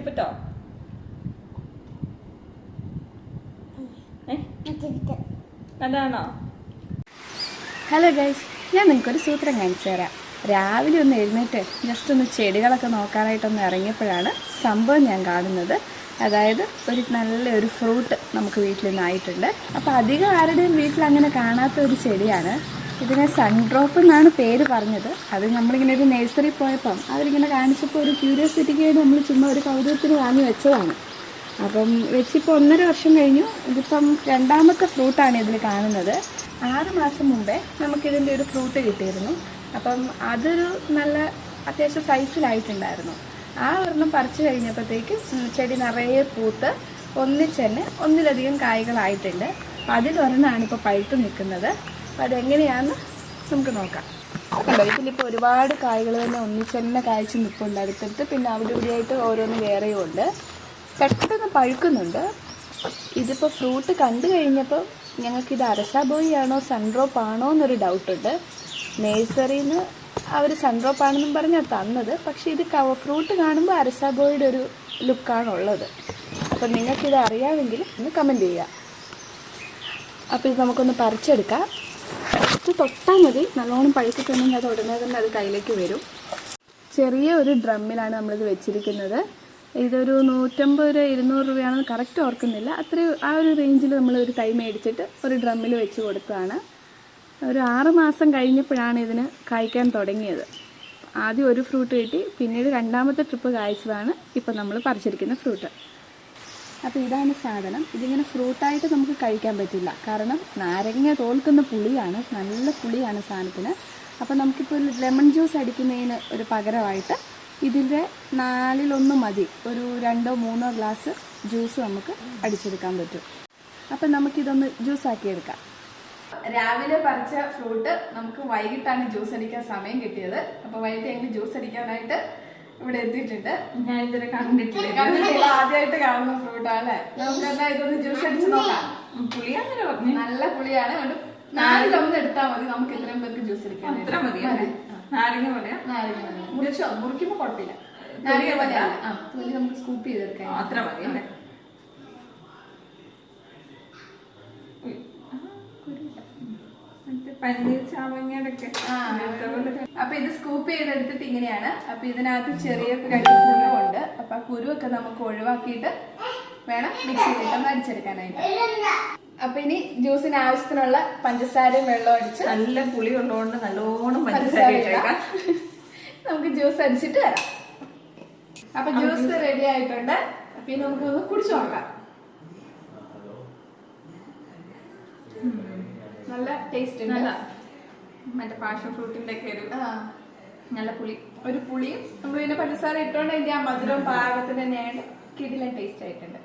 ഇഷ്ടപ്പെട്ടോ? അതാണോ? Hello guys ഞാൻ നിങ്ങൾക്കൊരു സൂത്രം കാണിച്ചു തരാം. രാവിലെ ഒന്ന് എഴുന്നേറ്റ് ജസ്റ്റ് ഒന്ന് ചെടികളൊക്കെ നോക്കാനായിട്ടൊന്ന് ഇറങ്ങിയപ്പോഴാണ് സംഭവം ഞാൻ കാണുന്നത്. അതായത് ഒരു നല്ലൊരു ഫ്രൂട്ട് നമുക്ക് വീട്ടിൽ നിന്നായിട്ടുണ്ട് അപ്പോൾ അധികം ആരുടെയും വീട്ടിൽ അങ്ങനെ കാണാത്ത ഒരു ചെടിയാണ് ഇതിനെ സൺഡ്രോപ്പ് എന്നാണ് പേര് പറഞ്ഞത്. അത് നമ്മളിങ്ങനെ ഒരു നഴ്സറി പോയപ്പം അവരിങ്ങനെ കാണിച്ചപ്പോൾ ഒരു ക്യൂരിയോസിറ്റിക്ക് വേണ്ടി നമ്മൾ ചുമ്മാ ഒരു കൗതുകത്തിന് വാങ്ങി വെച്ചതാണ്. അപ്പം വെച്ചിപ്പോൾ ഒന്നര വർഷം കഴിഞ്ഞു. ഇതിപ്പം രണ്ടാമത്തെ ഫ്രൂട്ടാണ് ഇതിൽ കാണുന്നത്. ആറ് മാസം മുമ്പേ നമുക്കിതിന്റെ ഒരു ഫ്രൂട്ട് കിട്ടിയിരുന്നു. അപ്പം അതൊരു നല്ല അത്യാവശ്യം സൈസിലായിട്ടുണ്ടായിരുന്നു ആ ഒരെണ്ണം പറിച്ചു കഴിഞ്ഞപ്പോഴത്തേക്കും ചെടി നിറയെ പൂത്ത് ഒന്നിച്ചെന്നെ ഒന്നിലധികം കായ്കളായിട്ടുണ്ട്. അതിലൊരെണ്ണമാണ് ഇപ്പോൾ പഴുത്ത് നിൽക്കുന്നത്. അപ്പം അതെങ്ങനെയാണെന്ന് നമുക്ക് നോക്കാം. കണ്ടോ ഇതിലിപ്പോൾ ഒരുപാട് കായ്കൾ തന്നെ ഒന്നിച്ച് തന്നെ കായ്ച്ച് നിൽപ്പുണ്ട് അടുത്തടുത്ത്. പിന്നെ അവിടെ ഇവിടെയായിട്ട് ഓരോന്ന് വേറെയും ഉണ്ട്. പെട്ടെന്ന് പഴുക്കുന്നുണ്ട്. ഇതിപ്പോൾ ഫ്രൂട്ട് കണ്ടു കഴിഞ്ഞപ്പോൾ ഞങ്ങൾക്കിത് അരസാബോയി ആണോ സൺഡ്രോപ്പ് ആണോ എന്നൊരു ഡൗട്ടുണ്ട്. നേഴ്സറിയിൽ നിന്ന് അവർ സൺഡ്രോപ്പ് ആണെന്നും പറഞ്ഞാൽ തന്നത്. പക്ഷേ ഇത് ഫ്രൂട്ട് കാണുമ്പോൾ അരസാബോയുടെ ഒരു ലുക്കാണുള്ളത്. അപ്പം നിങ്ങൾക്കിത് അറിയാമെങ്കിൽ ഒന്ന് കമന്റ് ചെയ്യുക അപ്പോൾ ഇത് നമുക്കൊന്ന് പറിച്ചെടുക്കാം. ഇത് തൊട്ടാൽ മതി. നല്ലോണം പഴുത്തിട്ടുണ്ടെങ്കിൽ അത് ഉടനെ തന്നെ അത് കയ്യിലേക്ക് വരും. ചെറിയ ഒരു ഡ്രമ്മിലാണ് നമ്മളിത് വെച്ചിരിക്കുന്നത്. ഇതൊരു നൂറ്റമ്പത് രൂപ ഇരുന്നൂറ് രൂപയാണെന്ന് കറക്റ്റ് ഓർക്കുന്നില്ല. അത്രയും ആ ഒരു റേഞ്ചിൽ നമ്മൾ ഒരു തൈ മേടിച്ചിട്ട് ഒരു ഡ്രമ്മിൽ വെച്ച് കൊടുത്തതാണ്. ഒരു ആറ് മാസം കഴിഞ്ഞപ്പോഴാണ് ഇതിന് കായ്ക്കാൻ തുടങ്ങിയത്. ആദ്യം ഒരു ഫ്രൂട്ട് കിട്ടി. പിന്നീട് രണ്ടാമത്തെ ട്രിപ്പ് കായ്ച്ചതാണ് ഇപ്പം നമ്മൾ പറിച്ചിരിക്കുന്ന ഫ്രൂട്ട് അപ്പോൾ ഇതാണ് സാധനം. ഇതിങ്ങനെ ഫ്രൂട്ടായിട്ട് നമുക്ക് കഴിക്കാൻ പറ്റില്ല. കാരണം നാരങ്ങ തോൽക്കുന്ന പുളിയാണ്. നല്ല പുളിയാണ് സാധനത്തിന്. അപ്പോൾ നമുക്കിപ്പോൾ ഒരു ലെമൺ ജ്യൂസ് അടിക്കുന്നതിന് ഒരു പകരമായിട്ട് ഇതിന്റെ നാലിലൊന്ന് മതി. ഒരു രണ്ടോ മൂന്നോ ഗ്ലാസ് ജ്യൂസ് നമുക്ക് അടിച്ചെടുക്കാൻ പറ്റും. അപ്പം നമുക്കിതൊന്ന് ജ്യൂസ് ആക്കി എടുക്കാം. രാവിലെ പറിച്ച ഫ്രൂട്ട് നമുക്ക് വൈകിട്ടാണ് ജ്യൂസ് അടിക്കാൻ സമയം കിട്ടിയത്. അപ്പോൾ വൈകിട്ട് എങ്ങനെ ജ്യൂസ് അടിക്കാനായിട്ട് ഇവിടെ എത്തിയിട്ടുണ്ട്. ഞാൻ ഇതുവരെ കണ്ടിട്ടില്ല. കണ്ടിട്ടില്ല. ആദ്യമായിട്ട് കാണുന്ന ഫ്രൂട്ടാ അല്ലേ നമുക്ക് എന്നാ ഇതൊന്ന് ജ്യൂസ് അടിച്ച് നോക്കാം. പുളിയാന്നല്ലേ പറഞ്ഞു. നല്ല പുളിയാണ്. അതുകൊണ്ട് നാലിലൊന്ന് എടുത്താൽ മതി. നമുക്ക് ഇത്രയും പേർക്ക് ജ്യൂസ് എടുക്കാം അത്ര മതി. നാരങ്ങ പോലെയാ നാരങ്ങ. മുറിച്ചോ? മുറിക്കുമ്പോ കുഴപ്പമില്ല. നാരങ്ങ പോലെ ആ തൊലി നമുക്ക് സ്കൂപ്പ് ചെയ്തെടുക്കാം. അത്ര മതി അല്ലേ ഉയ്. ആ, കുരുവില്ല. ഉം. മറ്റേ പനീർ ചാവങ്ങയുടെ ഒക്കെ അപ്പൊ ഇത് സ്കൂപ്പ് ചെയ്തെടുത്തിട്ട് ഇങ്ങനെയാണ്. അപ്പൊ ഇതിനകത്ത് ചെറിയ രണ്ട് കുരുവുണ്ട് അപ്പൊ ആ കുരുവൊക്കെ നമുക്ക് ഒഴിവാക്കിയിട്ട് വേണം മിക്സിയിലിട്ട് ഒന്ന് അടിച്ചെടുക്കാനായിട്ട്. അപ്പൊ ഇനി ജ്യൂസിന് ആവശ്യത്തിനുള്ള പഞ്ചസാരയും വെള്ളം അടിച്ച് നല്ല പുളി ഉള്ളതുകൊണ്ട് നല്ലോണം പഞ്ചസാര നമുക്ക് ജ്യൂസ് അടിച്ചിട്ട് വരാം. അപ്പൊ ജ്യൂസ് റെഡി ആയിട്ടുണ്ട്. അപ്പൊ ഇനി നമുക്ക് ഒന്ന് കുടിച്ചു നോക്കാം. നല്ല ടേസ്റ്റ് നല്ല മറ്റേ പാഷൻ ഫ്രൂട്ടിന്റെ ഒക്കെ ഒരു നല്ല പുളി. ഒരു പുളിയും നമ്മൾ പിന്നെ പഞ്ചസാര ഇട്ടോണ്ട് അതിന്റെ ആ മധുരവും പാകത്തിന് തന്നെയാണ് കിടിലൻ ടേസ്റ്റ് ആയിട്ടുണ്ട്.